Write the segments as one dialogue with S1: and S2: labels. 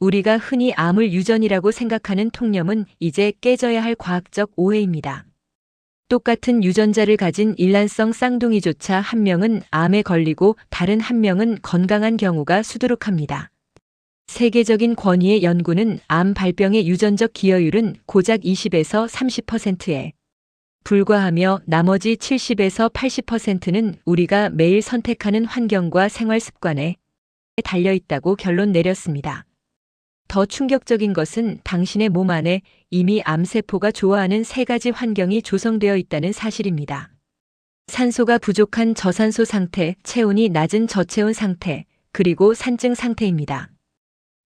S1: 우리가 흔히 암을 유전이라고 생각하는 통념은 이제 깨져야 할 과학적 오해입니다. 똑같은 유전자를 가진 일란성 쌍둥이조차 한 명은 암에 걸리고 다른 한 명은 건강한 경우가 수두룩합니다. 세계적인 권위의 연구는 암 발병의 유전적 기여율은 고작 20에서 30%에 불과하며 나머지 70에서 80%는 우리가 매일 선택하는 환경과 생활 습관에 달려 있다고 결론 내렸습니다. 더 충격적인 것은 당신의 몸 안에 이미 암세포가 좋아하는 세 가지 환경이 조성되어 있다는 사실입니다. 산소가 부족한 저산소 상태, 체온이 낮은 저체온 상태, 그리고 산증 상태입니다.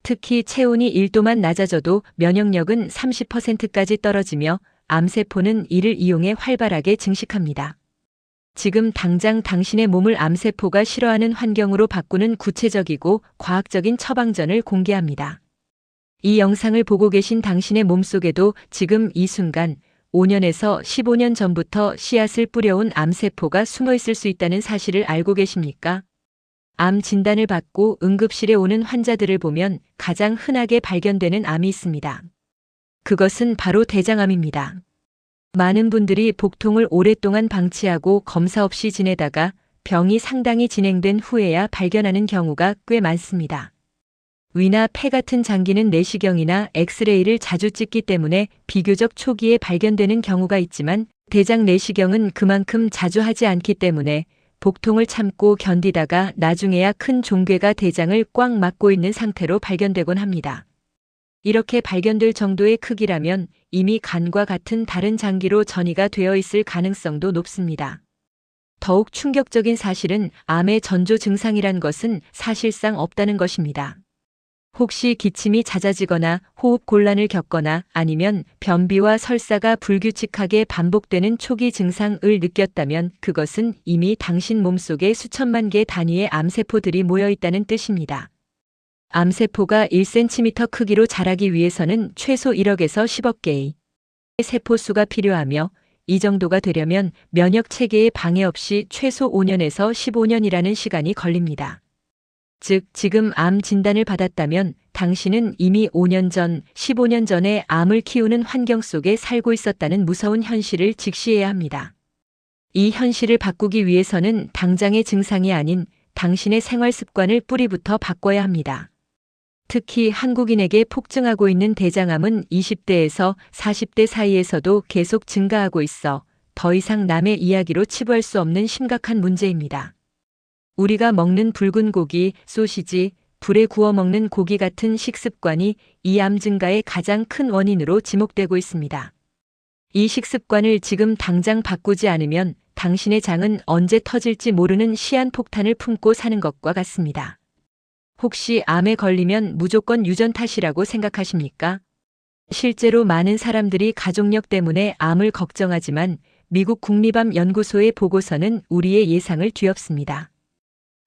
S1: 특히 체온이 1도만 낮아져도 면역력은 30%까지 떨어지며 암세포는 이를 이용해 활발하게 증식합니다. 지금 당장 당신의 몸을 암세포가 싫어하는 환경으로 바꾸는 구체적이고 과학적인 처방전을 공개합니다. 이 영상을 보고 계신 당신의 몸속에도 지금 이 순간 5년에서 15년 전부터 씨앗을 뿌려온 암세포가 숨어 있을 수 있다는 사실을 알고 계십니까? 암 진단을 받고 응급실에 오는 환자들을 보면 가장 흔하게 발견되는 암이 있습니다. 그것은 바로 대장암입니다. 많은 분들이 복통을 오랫동안 방치하고 검사 없이 지내다가 병이 상당히 진행된 후에야 발견하는 경우가 꽤 많습니다. 위나 폐 같은 장기는 내시경이나 엑스레이를 자주 찍기 때문에 비교적 초기에 발견되는 경우가 있지만 대장 내시경은 그만큼 자주 하지 않기 때문에 복통을 참고 견디다가 나중에야 큰 종괴가 대장을 꽉 막고 있는 상태로 발견되곤 합니다. 이렇게 발견될 정도의 크기라면 이미 간과 같은 다른 장기로 전이가 되어 있을 가능성도 높습니다. 더욱 충격적인 사실은 암의 전조 증상이란 것은 사실상 없다는 것입니다. 혹시 기침이 잦아지거나 호흡 곤란을 겪거나 아니면 변비와 설사가 불규칙하게 반복되는 초기 증상을 느꼈다면 그것은 이미 당신 몸속에 수천만 개 단위의 암세포들이 모여 있다는 뜻입니다. 암세포가 1cm 크기로 자라기 위해서는 최소 1억에서 10억 개의 세포수가 필요하며 이 정도가 되려면 면역 체계에 방해 없이 최소 5년에서 15년이라는 시간이 걸립니다. 즉, 지금 암 진단을 받았다면 당신은 이미 5년 전, 15년 전에 암을 키우는 환경 속에 살고 있었다는 무서운 현실을 직시해야 합니다. 이 현실을 바꾸기 위해서는 당장의 증상이 아닌 당신의 생활 습관을 뿌리부터 바꿔야 합니다. 특히 한국인에게 폭증하고 있는 대장암은 20대에서 40대 사이에서도 계속 증가하고 있어 더 이상 남의 이야기로 치부할 수 없는 심각한 문제입니다. 우리가 먹는 붉은 고기, 소시지, 불에 구워 먹는 고기 같은 식습관이 이 암 증가의 가장 큰 원인으로 지목되고 있습니다. 이 식습관을 지금 당장 바꾸지 않으면 당신의 장은 언제 터질지 모르는 시한폭탄을 품고 사는 것과 같습니다. 혹시 암에 걸리면 무조건 유전 탓이라고 생각하십니까? 실제로 많은 사람들이 가족력 때문에 암을 걱정하지만 미국 국립암 연구소의 보고서는 우리의 예상을 뒤엎습니다.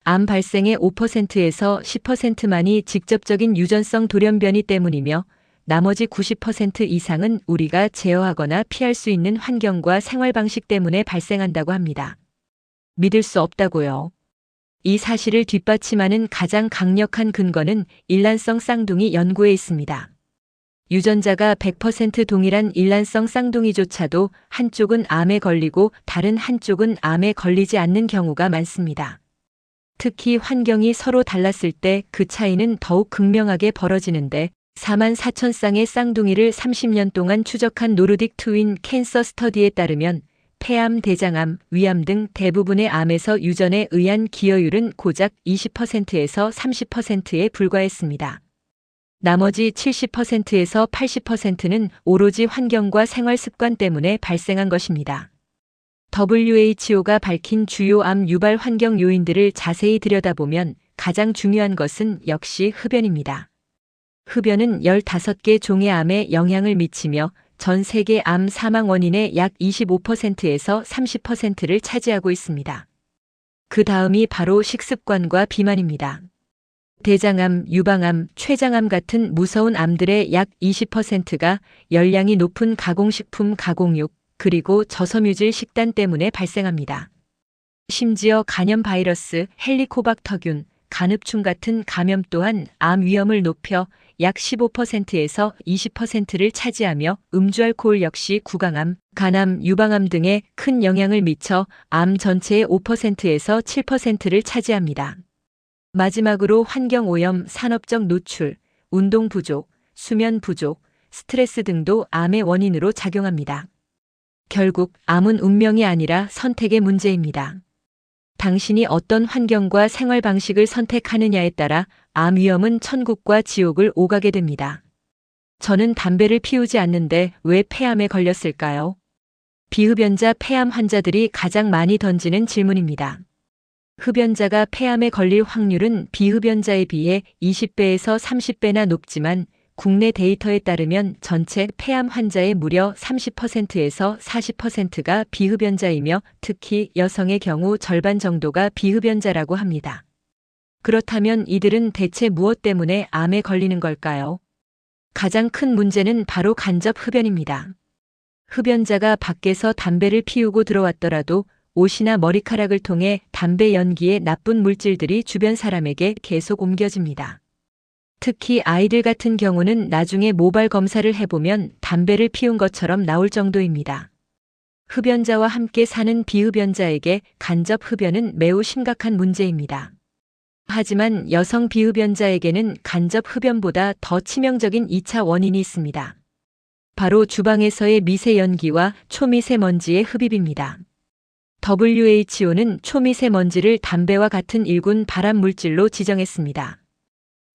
S1: 암 발생의 5%에서 10%만이 직접적인 유전성 돌연변이 때문이며 나머지 90% 이상은 우리가 제어하거나 피할 수 있는 환경과 생활 방식 때문에 발생한다고 합니다. 믿을 수 없다고요. 이 사실을 뒷받침하는 가장 강력한 근거는 일란성 쌍둥이 연구에 있습니다. 유전자가 100% 동일한 일란성 쌍둥이조차도 한쪽은 암에 걸리고 다른 한쪽은 암에 걸리지 않는 경우가 많습니다. 특히 환경이 서로 달랐을 때 그 차이는 더욱 극명하게 벌어지는데 4만 4천 쌍의 쌍둥이를 30년 동안 추적한 노르딕 트윈 캔서 스터디에 따르면 폐암, 대장암, 위암 등 대부분의 암에서 유전에 의한 기여율은 고작 20%에서 30%에 불과했습니다. 나머지 70%에서 80%는 오로지 환경과 생활 습관 때문에 발생한 것입니다. WHO가 밝힌 주요 암 유발 환경 요인들을 자세히 들여다보면 가장 중요한 것은 역시 흡연입니다. 흡연은 15개 종의 암에 영향을 미치며 전 세계 암 사망 원인의 약 25%에서 30%를 차지하고 있습니다. 그 다음이 바로 식습관과 비만입니다. 대장암, 유방암, 췌장암 같은 무서운 암들의 약 20%가 열량이 높은 가공식품 가공육, 그리고 저섬유질 식단 때문에 발생합니다. 심지어 간염 바이러스, 헬리코박터균, 간흡충 같은 감염 또한 암 위험을 높여 약 15%에서 20%를 차지하며 음주 알코올 역시 구강암, 간암, 유방암 등에 큰 영향을 미쳐 암 전체의 5%에서 7%를 차지합니다. 마지막으로 환경 오염, 산업적 노출, 운동 부족, 수면 부족, 스트레스 등도 암의 원인으로 작용합니다. 결국 암은 운명이 아니라 선택의 문제입니다. 당신이 어떤 환경과 생활 방식을 선택하느냐에 따라 암 위험은 천국과 지옥을 오가게 됩니다. 저는 담배를 피우지 않는데 왜 폐암에 걸렸을까요? 비흡연자 폐암 환자들이 가장 많이 던지는 질문입니다. 흡연자가 폐암에 걸릴 확률은 비흡연자에 비해 20배에서 30배나 높지만 국내 데이터에 따르면 전체 폐암 환자의 무려 30%에서 40%가 비흡연자이며 특히 여성의 경우 절반 정도가 비흡연자라고 합니다. 그렇다면 이들은 대체 무엇 때문에 암에 걸리는 걸까요? 가장 큰 문제는 바로 간접 흡연입니다. 흡연자가 밖에서 담배를 피우고 들어왔더라도 옷이나 머리카락을 통해 담배 연기의 나쁜 물질들이 주변 사람에게 계속 옮겨집니다. 특히 아이들 같은 경우는 나중에 모발 검사를 해보면 담배를 피운 것처럼 나올 정도입니다. 흡연자와 함께 사는 비흡연자에게 간접 흡연은 매우 심각한 문제입니다. 하지만 여성 비흡연자에게는 간접 흡연보다 더 치명적인 2차 원인이 있습니다. 바로 주방에서의 미세 연기와 초미세먼지의 흡입입니다. WHO는 초미세먼지를 담배와 같은 일군 발암 물질로 지정했습니다.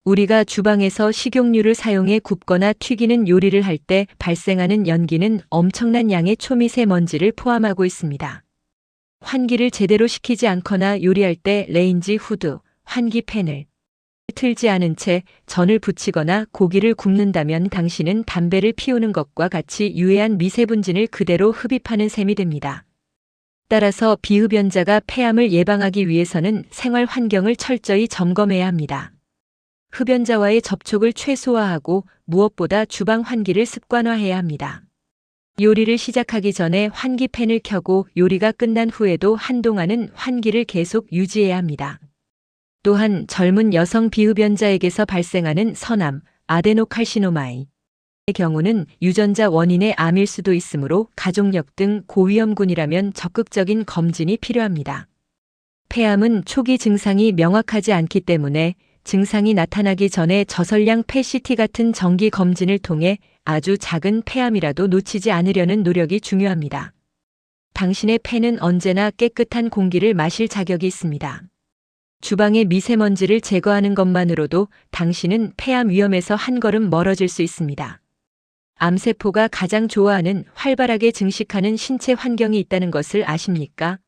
S1: 우리가 주방에서 식용유를 사용해 굽거나 튀기는 요리를 할 때 발생하는 연기는 엄청난 양의 초미세먼지를 포함하고 있습니다. 환기를 제대로 시키지 않거나 요리할 때 레인지 후드, 환기 팬을 틀지 않은 채 전을 붙이거나 고기를 굽는다면 당신은 담배를 피우는 것과 같이 유해한 미세분진을 그대로 흡입하는 셈이 됩니다. 따라서 비흡연자가 폐암을 예방하기 위해서는 생활 환경을 철저히 점검해야 합니다. 흡연자와의 접촉을 최소화하고 무엇보다 주방 환기를 습관화해야 합니다. 요리를 시작하기 전에 환기팬을 켜고 요리가 끝난 후에도 한동안은 환기를 계속 유지해야 합니다. 또한 젊은 여성 비흡연자에게서 발생하는 선암, 아데노칼시노마이 의 경우는 유전자 원인의 암일 수도 있으므로 가족력 등 고위험군이라면 적극적인 검진이 필요합니다. 폐암은 초기 증상이 명확하지 않기 때문에 증상이 나타나기 전에 저설량 펫CT 같은 정기 검진을 통해 아주 작은 폐암이라도 놓치지 않으려는 노력이 중요합니다. 당신의 폐는 언제나 깨끗한 공기를 마실 자격이 있습니다. 주방의 미세먼지를 제거하는 것만으로도 당신은 폐암 위험에서 한 걸음 멀어질 수 있습니다. 암세포가 가장 좋아하는 활발하게 증식하는 신체 환경이 있다는 것을 아십니까?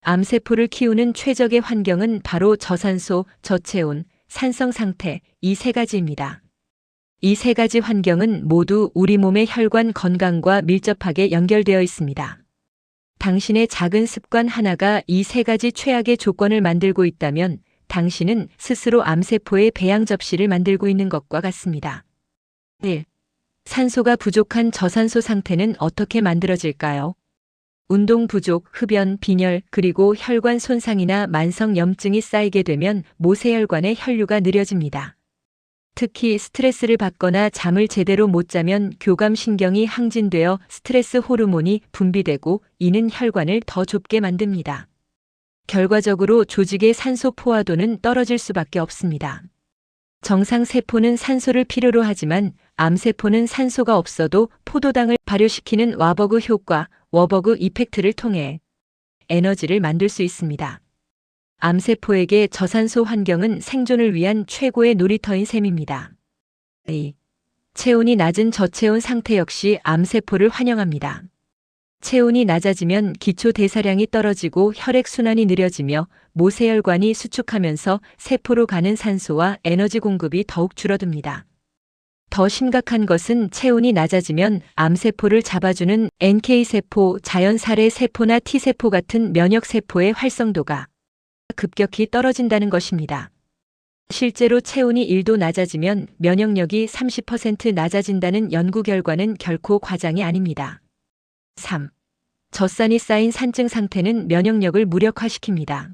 S1: 암세포를 키우는 최적의 환경은 바로 저산소, 저체온, 산성 상태 이 세 가지입니다. 이 세 가지 환경은 모두 우리 몸의 혈관 건강과 밀접하게 연결되어 있습니다. 당신의 작은 습관 하나가 이 세 가지 최악의 조건을 만들고 있다면 당신은 스스로 암세포의 배양 접시를 만들고 있는 것과 같습니다. 1. 산소가 부족한 저산소 상태는 어떻게 만들어질까요? 운동 부족, 흡연, 빈혈, 그리고 혈관 손상이나 만성 염증이 쌓이게 되면 모세혈관의 혈류가 느려집니다. 특히 스트레스를 받거나 잠을 제대로 못 자면 교감신경이 항진되어 스트레스 호르몬이 분비되고 이는 혈관을 더 좁게 만듭니다. 결과적으로 조직의 산소 포화도는 떨어질 수밖에 없습니다. 정상 세포는 산소를 필요로 하지만 암세포는 산소가 없어도 포도당을 발효시키는 와버그 효과, 워버그 이펙트를 통해 에너지를 만들 수 있습니다. 암세포에게 저산소 환경은 생존을 위한 최고의 놀이터인 셈입니다. 2. 체온이 낮은 저체온 상태 역시 암세포를 환영합니다. 체온이 낮아지면 기초 대사량이 떨어지고 혈액순환이 느려지며 모세혈관이 수축하면서 세포로 가는 산소와 에너지 공급이 더욱 줄어듭니다. 더 심각한 것은 체온이 낮아지면 암세포를 잡아주는 NK세포, 자연살해 세포나 T세포 같은 면역세포의 활성도가 급격히 떨어진다는 것입니다. 실제로 체온이 1도 낮아지면 면역력이 30% 낮아진다는 연구 결과는 결코 과장이 아닙니다. 3. 젖산이 쌓인 산증 상태는 면역력을 무력화시킵니다.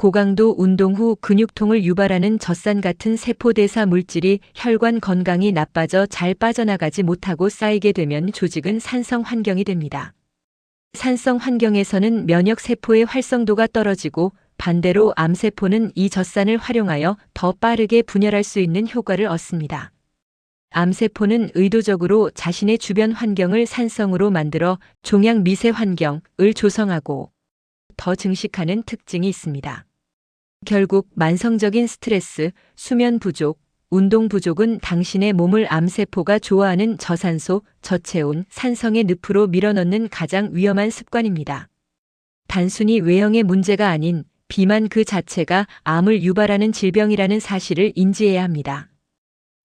S1: 고강도 운동 후 근육통을 유발하는 젖산 같은 세포대사 물질이 혈관 건강이 나빠져 잘 빠져나가지 못하고 쌓이게 되면 조직은 산성 환경이 됩니다. 산성 환경에서는 면역 세포의 활성도가 떨어지고 반대로 암세포는 이 젖산을 활용하여 더 빠르게 분열할 수 있는 효과를 얻습니다. 암세포는 의도적으로 자신의 주변 환경을 산성으로 만들어 종양 미세 환경을 조성하고 더 증식하는 특징이 있습니다. 결국 만성적인 스트레스, 수면 부족, 운동 부족은 당신의 몸을 암세포가 좋아하는 저산소, 저체온, 산성의 늪으로 밀어넣는 가장 위험한 습관입니다. 단순히 외형의 문제가 아닌 비만 그 자체가 암을 유발하는 질병이라는 사실을 인지해야 합니다.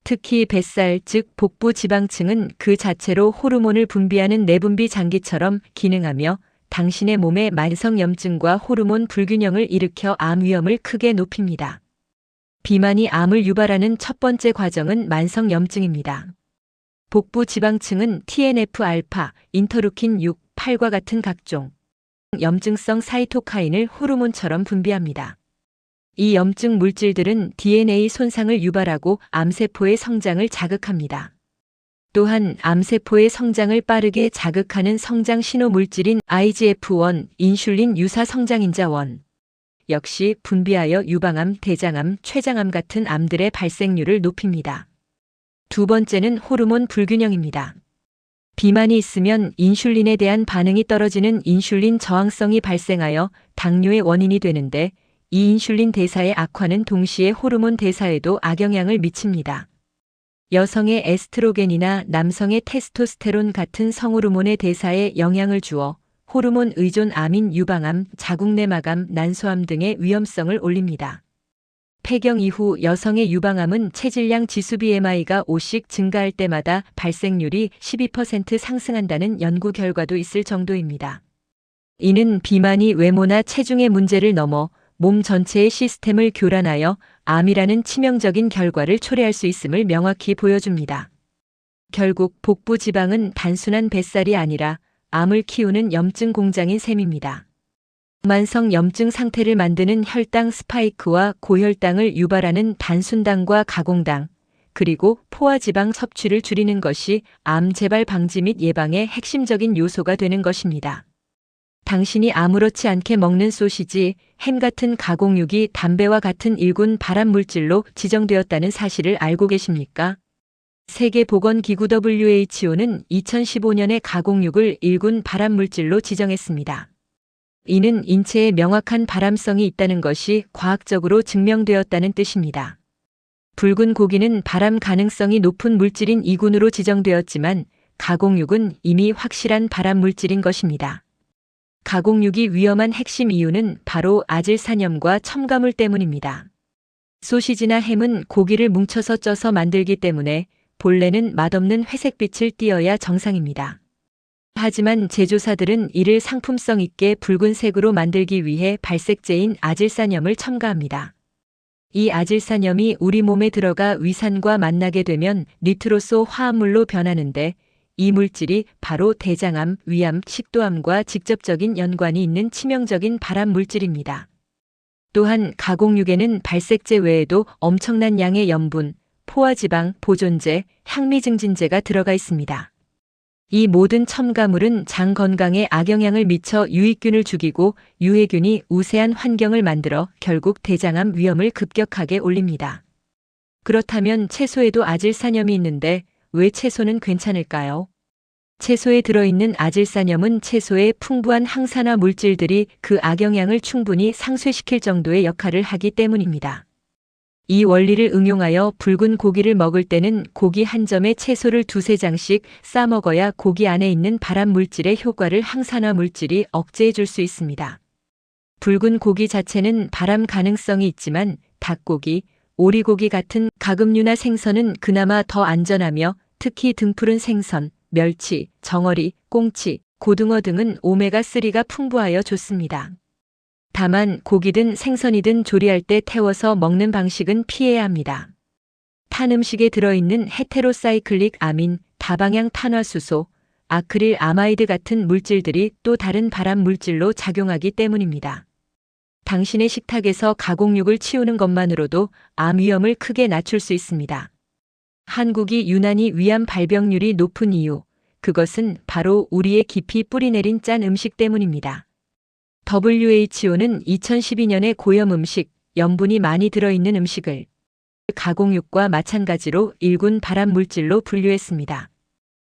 S1: 특히 뱃살, 즉 복부 지방층은 그 자체로 호르몬을 분비하는 내분비 장기처럼 기능하며 당신의 몸의 만성염증과 호르몬 불균형을 일으켜 암 위험을 크게 높입니다. 비만이 암을 유발하는 첫 번째 과정은 만성염증입니다. 복부 지방층은 TNF-알파, 인터루킨 6, 8과 같은 각종 염증성 사이토카인을 호르몬처럼 분비합니다. 이 염증 물질들은 DNA 손상을 유발하고 암세포의 성장을 자극합니다. 또한 암세포의 성장을 빠르게 자극하는 성장 신호 물질인 IGF-1, 인슐린 유사 성장인자 1 역시 분비하여 유방암, 대장암, 췌장암 같은 암들의 발생률을 높입니다. 두 번째는 호르몬 불균형입니다. 비만이 있으면 인슐린에 대한 반응이 떨어지는 인슐린 저항성이 발생하여 당뇨의 원인이 되는데 이 인슐린 대사의 악화는 동시에 호르몬 대사에도 악영향을 미칩니다. 여성의 에스트로겐이나 남성의 테스토스테론 같은 성호르몬의 대사에 영향을 주어 호르몬 의존 암인 유방암, 자궁내막암, 난소암 등의 위험성을 올립니다. 폐경 이후 여성의 유방암은 체질량 지수 BMI가 5씩 증가할 때마다 발생률이 12% 상승한다는 연구 결과도 있을 정도입니다. 이는 비만이 외모나 체중의 문제를 넘어 몸 전체의 시스템을 교란하여 암이라는 치명적인 결과를 초래할 수 있음을 명확히 보여줍니다. 결국 복부 지방은 단순한 뱃살이 아니라 암을 키우는 염증 공장인 셈입니다. 만성 염증 상태를 만드는 혈당 스파이크와 고혈당을 유발하는 단순당과 가공당, 그리고 포화지방 섭취를 줄이는 것이 암 재발 방지 및 예방의 핵심적인 요소가 되는 것입니다. 당신이 아무렇지 않게 먹는 소시지, 햄 같은 가공육이 담배와 같은 일군 발암 물질로 지정되었다는 사실을 알고 계십니까? 세계보건기구 WHO는 2015년에 가공육을 일군 발암 물질로 지정했습니다. 이는 인체에 명확한 발암성이 있다는 것이 과학적으로 증명되었다는 뜻입니다. 붉은 고기는 발암 가능성이 높은 물질인 2군으로 지정되었지만 가공육은 이미 확실한 발암 물질인 것입니다. 가공육이 위험한 핵심 이유는 바로 아질 산염과 첨가물 때문입니다. 소시지나 햄은 고기를 뭉쳐서 쪄서 만들기 때문에 본래는 맛없는 회색빛을 띄어야 정상입니다. 하지만 제조사들은 이를 상품성 있게 붉은색으로 만들기 위해 발색제인 아질산염을 첨가합니다. 이 아질산염이 우리 몸에 들어가 위산과 만나게 되면 니트로소 화합물로 변하는데 이 물질이 바로 대장암, 위암, 식도암과 직접적인 연관이 있는 치명적인 발암 물질입니다. 또한 가공육에는 발색제 외에도 엄청난 양의 염분, 포화지방, 보존제, 향미증진제가 들어가 있습니다. 이 모든 첨가물은 장 건강에 악영향을 미쳐 유익균을 죽이고 유해균이 우세한 환경을 만들어 결국 대장암 위험을 급격하게 올립니다. 그렇다면 채소에도 아질산염이 있는데 왜 채소는 괜찮을까요? 채소에 들어있는 아질산염은 채소의 풍부한 항산화 물질들이 그 악영향을 충분히 상쇄시킬 정도의 역할을 하기 때문입니다. 이 원리를 응용하여 붉은 고기를 먹을 때는 고기 한 점에 채소를 두세 장씩 싸 먹어야 고기 안에 있는 발암 물질의 효과를 항산화 물질이 억제해 줄 수 있습니다. 붉은 고기 자체는 발암 가능성이 있지만 닭고기, 오리고기 같은 가금류나 생선은 그나마 더 안전하며 특히 등푸른 생선, 멸치, 정어리, 꽁치, 고등어 등은 오메가3가 풍부하여 좋습니다. 다만 고기든 생선이든 조리할 때 태워서 먹는 방식은 피해야 합니다. 탄 음식에 들어있는 헤테로사이클릭 아민, 다방향 탄화수소, 아크릴 아마이드 같은 물질들이 또 다른 발암 물질로 작용하기 때문입니다. 당신의 식탁에서 가공육을 치우는 것만으로도 암 위험을 크게 낮출 수 있습니다. 한국이 유난히 위암 발병률이 높은 이유, 그것은 바로 우리의 깊이 뿌리내린 짠 음식 때문입니다. WHO는 2012년에 고염 음식, 염분이 많이 들어있는 음식을 가공육과 마찬가지로 일군 발암 물질로 분류했습니다.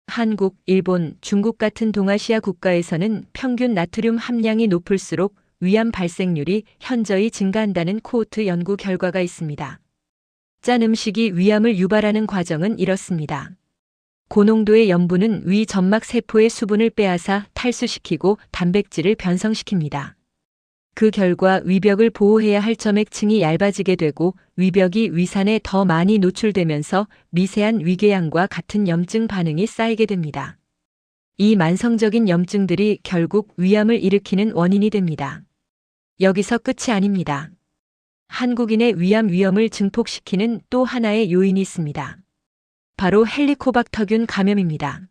S1: 한국, 일본, 중국 같은 동아시아 국가에서는 평균 나트륨 함량이 높을수록 위암 발생률이 현저히 증가한다는 코호트 연구 결과가 있습니다. 짠 음식이 위암을 유발하는 과정은 이렇습니다. 고농도의 염분은 위 점막 세포의 수분을 빼앗아 탈수시키고 단백질을 변성시킵니다. 그 결과 위벽을 보호해야 할 점액층이 얇아지게 되고 위벽이 위산에 더 많이 노출되면서 미세한 위궤양과 같은 염증 반응이 쌓이게 됩니다. 이 만성적인 염증들이 결국 위암을 일으키는 원인이 됩니다. 여기서 끝이 아닙니다. 한국인의 위암 위험을 증폭시키는 또 하나의 요인이 있습니다. 바로 헬리코박터균 감염입니다.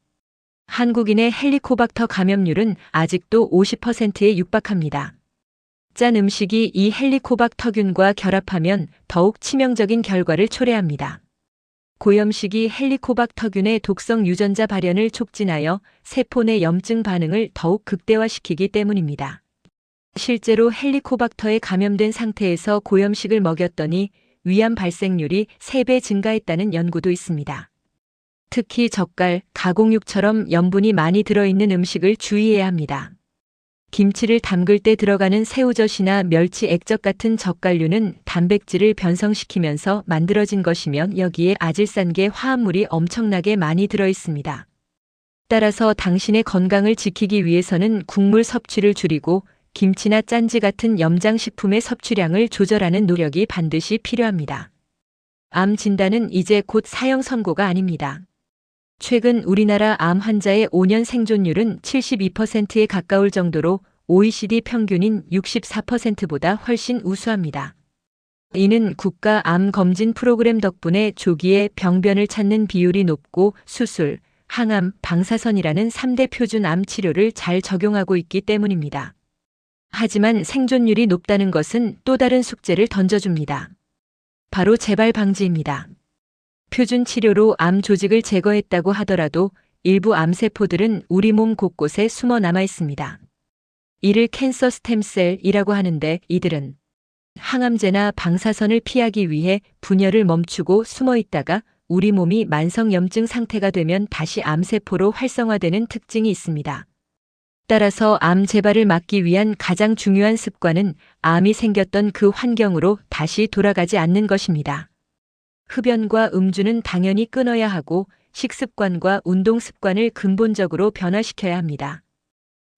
S1: 한국인의 헬리코박터 감염률은 아직도 50%에 육박합니다. 짠 음식이 이 헬리코박터균과 결합하면 더욱 치명적인 결과를 초래합니다. 고염식이 헬리코박터균의 독성 유전자 발현을 촉진하여 세포 내 염증 반응을 더욱 극대화시키기 때문입니다. 실제로 헬리코박터에 감염된 상태에서 고염식을 먹였더니 위암 발생률이 3배 증가했다는 연구도 있습니다. 특히 젓갈, 가공육처럼 염분이 많이 들어있는 음식을 주의해야 합니다. 김치를 담글 때 들어가는 새우젓이나 멸치 액젓 같은 젓갈류는 단백질을 변성시키면서 만들어진 것이며 여기에 아질산계 화합물이 엄청나게 많이 들어 있습니다. 따라서 당신의 건강을 지키기 위해서는 국물 섭취를 줄이고 김치나 짠지 같은 염장식품의 섭취량을 조절하는 노력이 반드시 필요합니다. 암 진단은 이제 곧 사형 선고가 아닙니다. 최근 우리나라 암 환자의 5년 생존율은 72%에 가까울 정도로 OECD 평균인 64%보다 훨씬 우수합니다. 이는 국가 암 검진 프로그램 덕분에 조기에 병변을 찾는 비율이 높고 수술, 항암, 방사선이라는 3대 표준 암 치료를 잘 적용하고 있기 때문입니다. 하지만 생존율이 높다는 것은 또 다른 숙제를 던져줍니다. 바로 재발 방지입니다. 표준 치료로 암 조직을 제거했다고 하더라도 일부 암세포들은 우리 몸 곳곳에 숨어 남아 있습니다. 이를 캔서 스템셀이라고 하는데 이들은 항암제나 방사선을 피하기 위해 분열을 멈추고 숨어 있다가 우리 몸이 만성염증 상태가 되면 다시 암세포로 활성화되는 특징이 있습니다. 따라서 암 재발을 막기 위한 가장 중요한 습관은 암이 생겼던 그 환경으로 다시 돌아가지 않는 것입니다. 흡연과 음주는 당연히 끊어야 하고 식습관과 운동 습관을 근본적으로 변화시켜야 합니다.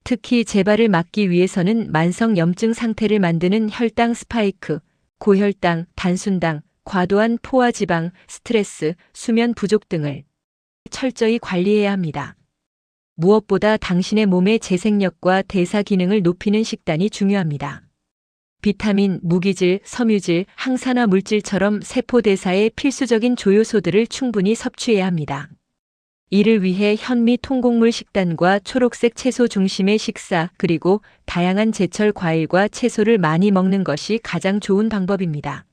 S1: 특히 재발을 막기 위해서는 만성 염증 상태를 만드는 혈당 스파이크, 고혈당, 단순당, 과도한 포화 지방, 스트레스, 수면 부족 등을 철저히 관리해야 합니다. 무엇보다 당신의 몸의 재생력과 대사 기능을 높이는 식단이 중요합니다. 비타민, 무기질, 섬유질, 항산화 물질처럼 세포 대사의 필수적인 조효소들을 충분히 섭취해야 합니다. 이를 위해 현미 통곡물 식단과 초록색 채소 중심의 식사 그리고 다양한 제철 과일과 채소를 많이 먹는 것이 가장 좋은 방법입니다.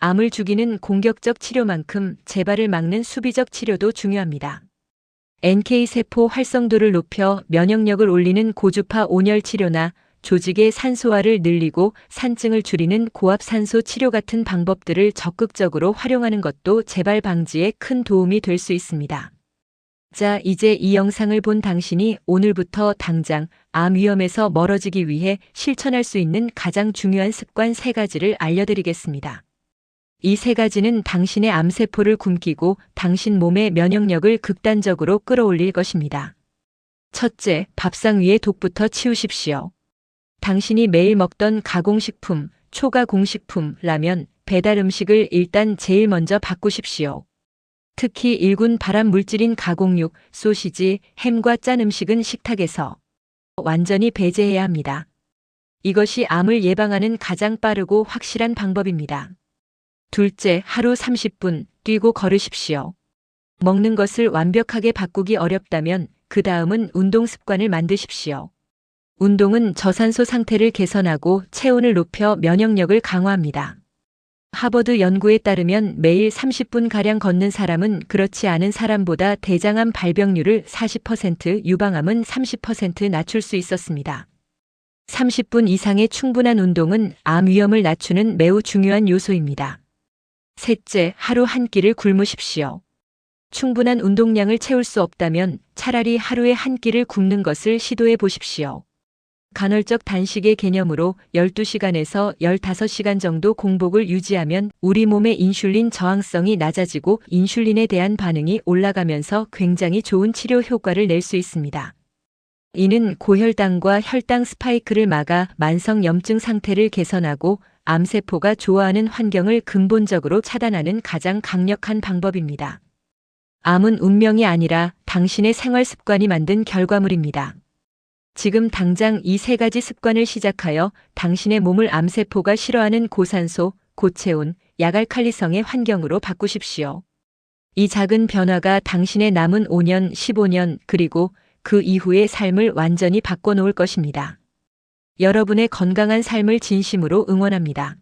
S1: 암을 죽이는 공격적 치료만큼 재발을 막는 수비적 치료도 중요합니다. NK세포 활성도를 높여 면역력을 올리는 고주파 온열 치료나 조직의 산소화를 늘리고 산증을 줄이는 고압산소 치료 같은 방법들을 적극적으로 활용하는 것도 재발 방지에 큰 도움이 될 수 있습니다. 자, 이제 이 영상을 본 당신이 오늘부터 당장 암 위험에서 멀어지기 위해 실천할 수 있는 가장 중요한 습관 세 가지를 알려드리겠습니다. 이 세 가지는 당신의 암세포를 굶기고 당신 몸의 면역력을 극단적으로 끌어올릴 것입니다. 첫째, 밥상 위의 독부터 치우십시오. 당신이 매일 먹던 가공식품, 초가 공식품, 라면, 배달 음식을 일단 제일 먼저 바꾸십시오. 특히 일군 발암 물질인 가공육, 소시지, 햄과 짠 음식은 식탁에서 완전히 배제해야 합니다. 이것이 암을 예방하는 가장 빠르고 확실한 방법입니다. 둘째, 하루 30분 뛰고 걸으십시오. 먹는 것을 완벽하게 바꾸기 어렵다면 그 다음은 운동 습관을 만드십시오. 운동은 저산소 상태를 개선하고 체온을 높여 면역력을 강화합니다. 하버드 연구에 따르면 매일 30분 가량 걷는 사람은 그렇지 않은 사람보다 대장암 발병률을 40%, 유방암은 30% 낮출 수 있었습니다. 30분 이상의 충분한 운동은 암 위험을 낮추는 매우 중요한 요소입니다. 셋째, 하루 한 끼를 굶으십시오. 충분한 운동량을 채울 수 없다면 차라리 하루에 한 끼를 굶는 것을 시도해 보십시오. 간헐적 단식의 개념으로 12시간에서 15시간 정도 공복을 유지하면 우리 몸의 인슐린 저항성이 낮아지고 인슐린에 대한 반응이 올라가면서 굉장히 좋은 치료 효과를 낼 수 있습니다. 이는 고혈당과 혈당 스파이크를 막아 만성 염증 상태를 개선하고 암세포가 좋아하는 환경을 근본적으로 차단하는 가장 강력한 방법입니다. 암은 운명이 아니라 당신의 생활 습관이 만든 결과물입니다. 지금 당장 이 세 가지 습관을 시작하여 당신의 몸을 암세포가 싫어하는 고산소, 고체온, 야갈칼리성의 환경으로 바꾸십시오. 이 작은 변화가 당신의 남은 5년, 15년, 그리고 그 이후의 삶을 완전히 바꿔놓을 것입니다. 여러분의 건강한 삶을 진심으로 응원합니다.